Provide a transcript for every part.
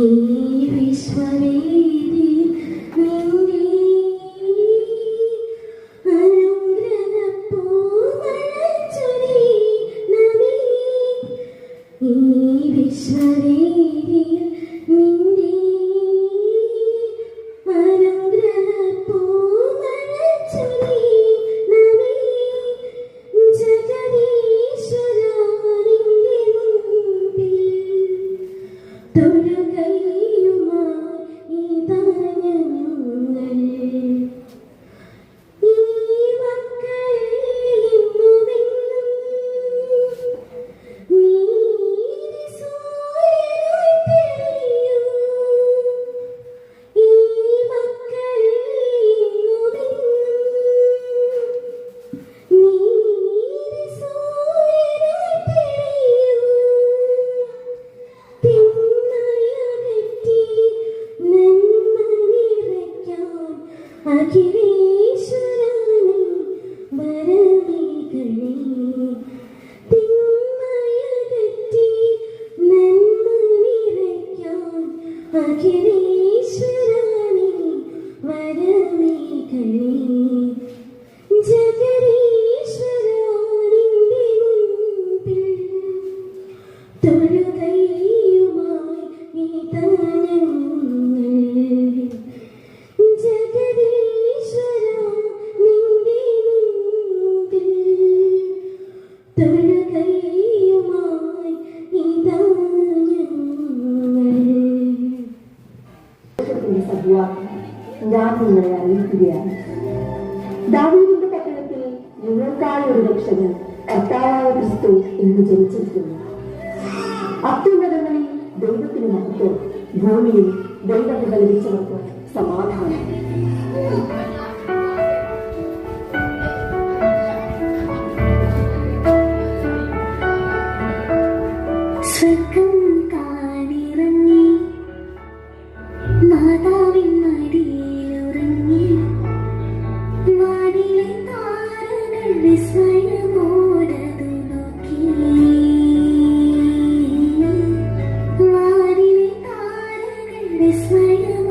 ഈ വിശ്വവേദി നിന്റെ അനുഗ്രഹപ്പൂമലച്ചുരി നബി ഈ വിശ്വവേദി നിന്റെ Don't ದೈವದ ಬಲವಿಸುವ ಸಮಾಧಾನ Maya.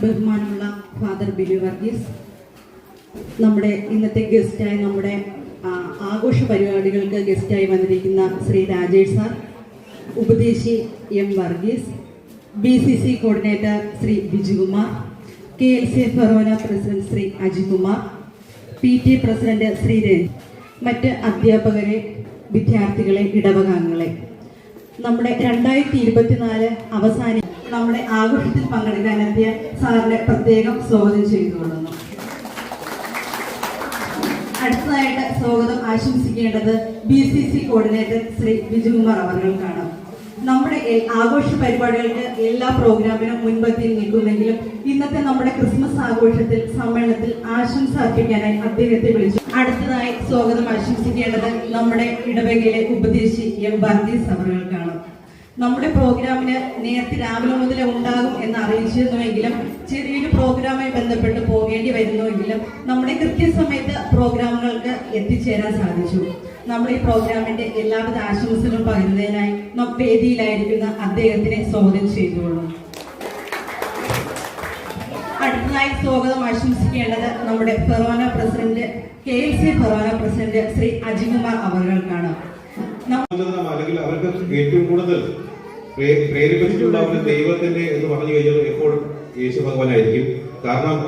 സ്നേഹബഹുമാനമുള്ള ഫാദർ ബിലു വർഗീസ് നമ്മുടെ ഇന്നത്തെ ഗസ്റ്റായി നമ്മുടെ ആഘോഷ പരിപാടികൾക്ക് ഗസ്റ്റായി വന്നിരിക്കുന്ന Shri Rajesh sir ഉപദേശി M Varghese B C C coordinator Shri Bijukumar K L C forane president Shri Ajikumar P T president Shri Ranj മറ്റ് അധ്യാപകരെ വിദ്യാർത്ഥികളെ ഇടവകാംഗങ്ങളെ. നമ്മുടെ രണ്ടായിരത്തി ഇരുപത്തിനാല് അവസാനി നമ്മുടെ ആഘോഷത്തിൽ പങ്കെടുക്കാനെത്തിയ സാറിനെ പ്രത്യേകം സ്വാഗതം ചെയ്തുകൊള്ളുന്നു. അടുത്തതായിട്ട് സ്വാഗതം ആശംസിക്കേണ്ടത് B C C coordinator Shri Bijukumar അവർകൾക്കാണ്. നമ്മുടെ ആഘോഷ പരിപാടികൾക്ക് എല്ലാ പ്രോഗ്രാമിനും മുൻപത്തിൽ നിൽക്കുന്നെങ്കിലും ഇന്നത്തെ നമ്മുടെ ക്രിസ്മസ് ആഘോഷത്തിൽ സമ്മേളനത്തിൽ ആശംസ അർപ്പിക്കാനായി അദ്ദേഹത്തെ വിളിച്ചു. അടുത്തതായി സ്വാഗതം ആശംസിക്കേണ്ടത് നമ്മുടെ ഇടവകയിലെ ഉപദേശി എം വർഗീസ് അവറുകൾക്കാണ് നമ്മുടെ പ്രോഗ്രാമിന് നേരത്തെ രാവിലെ മുതൽ ഉണ്ടാകും എന്ന് അറിയിച്ചിരുന്നുവെങ്കിലും ചെറിയൊരു പ്രോഗ്രാമായി ബന്ധപ്പെട്ട് പോകേണ്ടി വരുന്നുവെങ്കിലും നമ്മുടെ കൃത്യസമയത്ത് പ്രോഗ്രാമുകൾക്ക് എത്തിച്ചേരാൻ സാധിച്ചു. നമ്മുടെ ഈ പ്രോഗ്രാമിന്റെ എല്ലാവിധ ആശംസകളും പകരുന്നതിനായി വേദിയിലായിരിക്കുന്ന അദ്ദേഹത്തിനെ സ്വാഗതം ചെയ്തുകൊള്ളു അടുത്തതായി സ്വാഗതം ആശംസിക്കേണ്ടത് നമ്മുടെ forane president K L C forane president Shri Ajikumar അവർകൾക്കാണ് അല്ലെങ്കിൽ അവർക്ക് ഏറ്റവും കൂടുതൽ പ്രേരിപ്പിച്ചിട്ടുള്ള ഒരു ദൈവത്തിന്റെ എന്ന് പറഞ്ഞു കഴിഞ്ഞാൽ എപ്പോഴും യേശു ഭഗവാനായിരിക്കും. കാരണം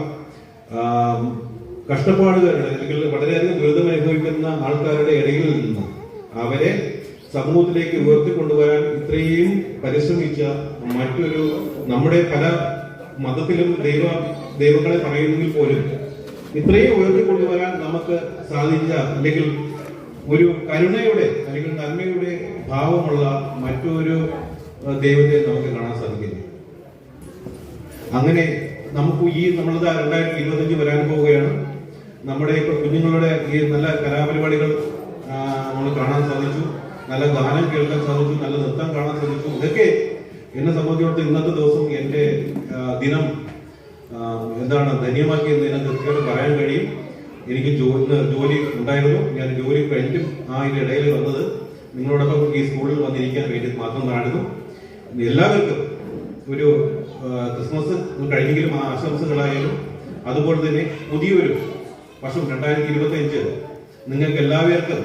കഷ്ടപ്പാടുകാരുടെ അല്ലെങ്കിൽ വളരെയധികം ദുരിതം അനുഭവിക്കുന്ന ആൾക്കാരുടെ ഇടയിൽ നിന്ന് അവരെ സമൂഹത്തിലേക്ക് ഉയർത്തിക്കൊണ്ടുവരാൻ ഇത്രയും പരിശ്രമിച്ച മറ്റൊരു നമ്മുടെ പല മതത്തിലും ദൈവ ദൈവങ്ങളെ പറയുന്നെങ്കിൽ പോലും ഇത്രയും ഉയർത്തിക്കൊണ്ടുവരാൻ നമുക്ക് സാധിച്ച അല്ലെങ്കിൽ ഒരു കരുണയുടെ അല്ലെങ്കിൽ നന്മയുടെ ഭാവമുള്ള മറ്റൊരു ദൈവത്തെ നമുക്ക് കാണാൻ സാധിക്കില്ല. അങ്ങനെ നമുക്ക് ഈ നമ്മളത് രണ്ടായിരത്തി ഇരുപത്തഞ്ച് വരാൻ പോവുകയാണ്. നമ്മുടെ ഇപ്പൊ കുഞ്ഞുങ്ങളുടെ ഈ നല്ല കലാപരിപാടികൾ നമ്മൾ കാണാൻ സാധിച്ചു. നല്ല ഗാനം കേൾക്കാൻ സാധിച്ചു. നല്ല നൃത്തം കാണാൻ സാധിച്ചു. ഇതൊക്കെ എന്നെ സംബന്ധിച്ചിടത്തോളം ഇന്നത്തെ ദിവസം എന്റെ ദിനം എന്താണ് ധന്യമാക്കിയെന്ന് എനിക്ക് തീർച്ചയായിട്ടും പറയാൻ കഴിയും. എനിക്ക് ജോലി ജോലി ഉണ്ടായിരുന്നു. ഞാൻ ജോലി കഴിഞ്ഞിട്ടും ആ ഇടയിൽ വന്നത് നിങ്ങളോടൊപ്പം ഈ സ്കൂളിൽ വന്നിരിക്കാൻ വേണ്ടി മാത്രമായിരുന്നു എല്ലാവർക്കും ഒരു ക്രിസ്മസ് കഴിഞ്ഞെങ്കിലും ആ ആശംസകളായാലും അതുപോലെ തന്നെ പുതിയൊരു വർഷം രണ്ടായിരത്തി ഇരുപത്തി അഞ്ച് നിങ്ങൾക്ക് എല്ലാവർക്കും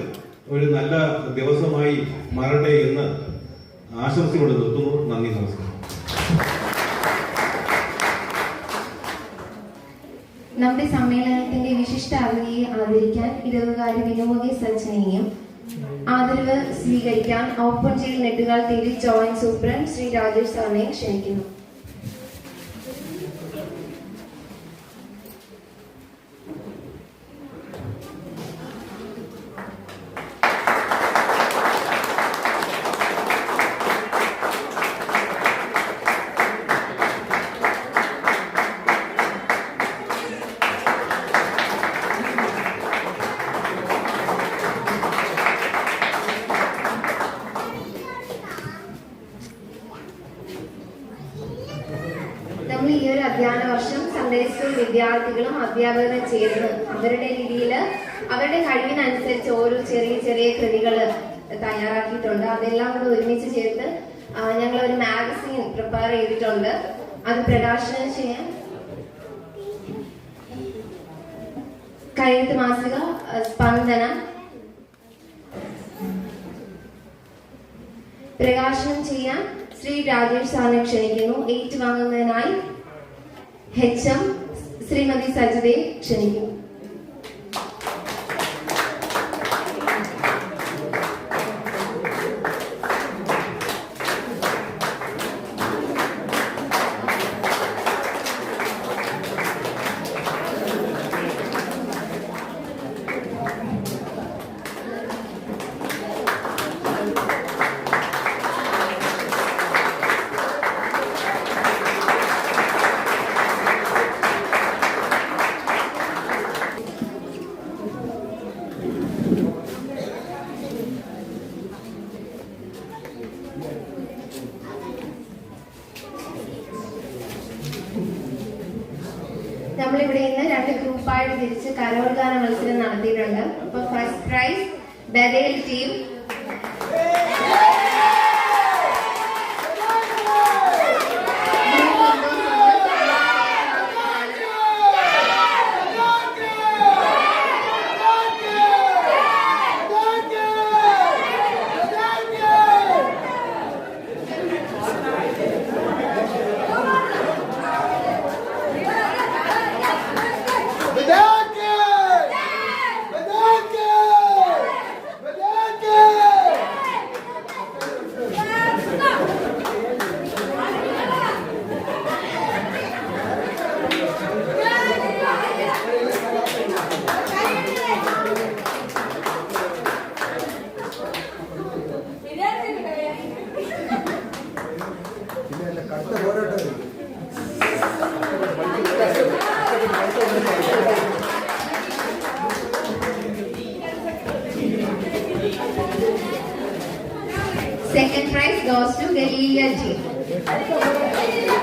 ഒരു നല്ല ദിവസമായി മാറട്ടെ എന്ന് ആശംസയോടെ നിർത്തുന്നു. നന്ദി നമസ്കാരം. നമ്മുടെ സമ്മേളനത്തിന്റെ വിശിഷ്ട അതിഥിയെ ആദരിക്കാൻ ഇടവുകാരി വിനോദി സജ്ജനെയും ആദരവ് സ്വീകരിക്കാൻ ഓപ്പൺ ചെയ്യൽ Nettukaltheri joint superintendent Shri Rajesh സാറിനെ ക്ഷണിക്കുന്നു. അധ്യാപകരും ചേർന്ന് അവരുടെ രീതിയിൽ അവരുടെ കഴിവിനനുസരിച്ച് ഓരോ ചെറിയ ചെറിയ കൃതികൾ തയ്യാറാക്കിയിട്ടുണ്ട്. അതെല്ലാം കൂടെ ഒരുമിച്ച് ചേർത്ത് ഞങ്ങൾ ഒരു മാഗസിൻ പ്രിപ്പയർ ചെയ്തിട്ടുണ്ട്. അത് പ്രകാശനം ചെയ്യാൻ. കഴിഞ്ഞ മാസിക സ്പന്ദന. പ്രകാശനം ചെയ്യാൻ ശ്രീ രാജേഷ് സാറിനെ ക്ഷണിക്കുന്നു. ഏറ്റുവാങ്ങുന്നതിനായി ഹെച്ച് എം ശ്രീമതി സജിതയെ ക്ഷണിക്കുന്നു. നമ്മളിവിടെ ഇന്ന് രണ്ട് ഗ്രൂപ്പായിട്ട് തിരിച്ച് കരോൽഗാന മത്സരം നടത്തിയിട്ടുണ്ട്. അപ്പൊ ഫസ്റ്റ് പ്രൈസ് ബദേൽ ടീം 해야지.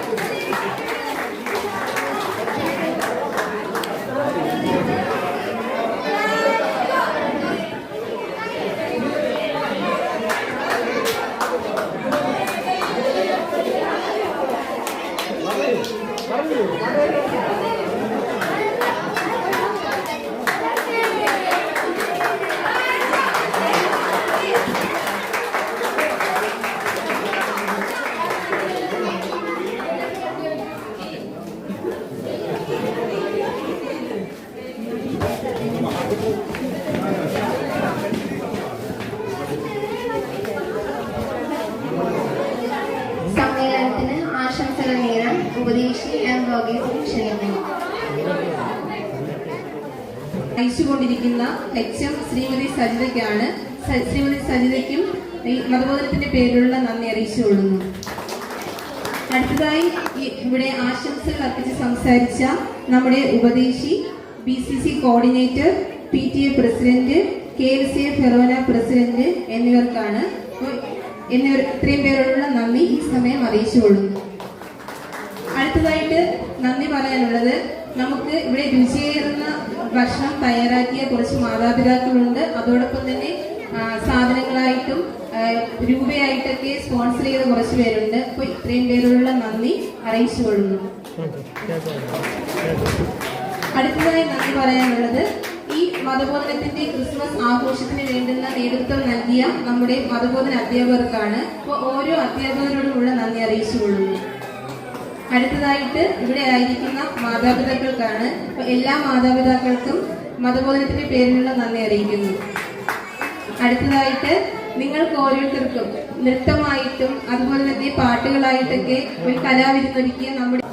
നേരാൻ ഉപദേശി എം ലോകേഷ് ക്ഷണിക്കുന്നു അയച്ചുകൊണ്ടിരിക്കുന്ന എച്ച് ശ്രീമതി സജിതയ്ക്കാണ് ശ്രീമതി സജിതയ്ക്കും ഈ മതബോധനത്തിന്റെ പേരിലുള്ള നന്ദി അറിയിച്ചുകൊള്ളുന്നു അടുത്തതായി ഇവിടെ ആശംസകൾ അർപ്പിച്ച് സംസാരിച്ച നമ്മുടെ ഉപദേശി B C C coordinator P T A president K L C A forane president എന്നിവർക്കാണ്. എന്നിവർ ഇത്രയും പേരോടുള്ള നന്ദി ഈ സമയം അറിയിച്ചുകൊള്ളുന്നു അടുത്തതായിട്ട് നന്ദി പറയാനുള്ളത്. നമുക്ക് ഇവിടെ രുചിയേറുന്ന ഭക്ഷണം തയ്യാറാക്കിയ കുറച്ച് മാതാപിതാക്കളുണ്ട്. അതോടൊപ്പം തന്നെ സാധനങ്ങളായിട്ടും രൂപയായിട്ടൊക്കെ സ്പോൺസർ ചെയ്ത കുറച്ച് പേരുണ്ട്. അപ്പൊ ഇത്രയും പേരോടുള്ള നന്ദി അറിയിച്ചു കൊള്ളുന്നു അടുത്തതായി നന്ദി പറയാനുള്ളത് ഈ മതബോധനത്തിന്റെ ക്രിസ്മസ് ആഘോഷത്തിന് വേണ്ടുന്ന നേതൃത്വം നൽകിയ നമ്മുടെ മതബോധന അധ്യാപകർക്കാണ്. അപ്പോൾ ഓരോ അധ്യാപകരോടുമുള്ള നന്ദി അറിയിച്ചുകൊള്ളുന്നു. അടുത്തതായിട്ട് ഇവിടെ ആയിരിക്കുന്ന മാതാപിതാക്കൾക്കാണ്. എല്ലാ മാതാപിതാക്കൾക്കും മതബോധനത്തിന്റെ പേരിലുള്ള നന്ദി അറിയിക്കുന്നു. അടുത്തതായിട്ട് നിങ്ങൾക്ക് ഓരോരുത്തർക്കും നൃത്തമായിട്ടും അതുപോലെ തന്നെ പാട്ടുകളായിട്ടൊക്കെ ഒരു കലാവിരുന്നൊരുക്കിയ നമ്മുടെ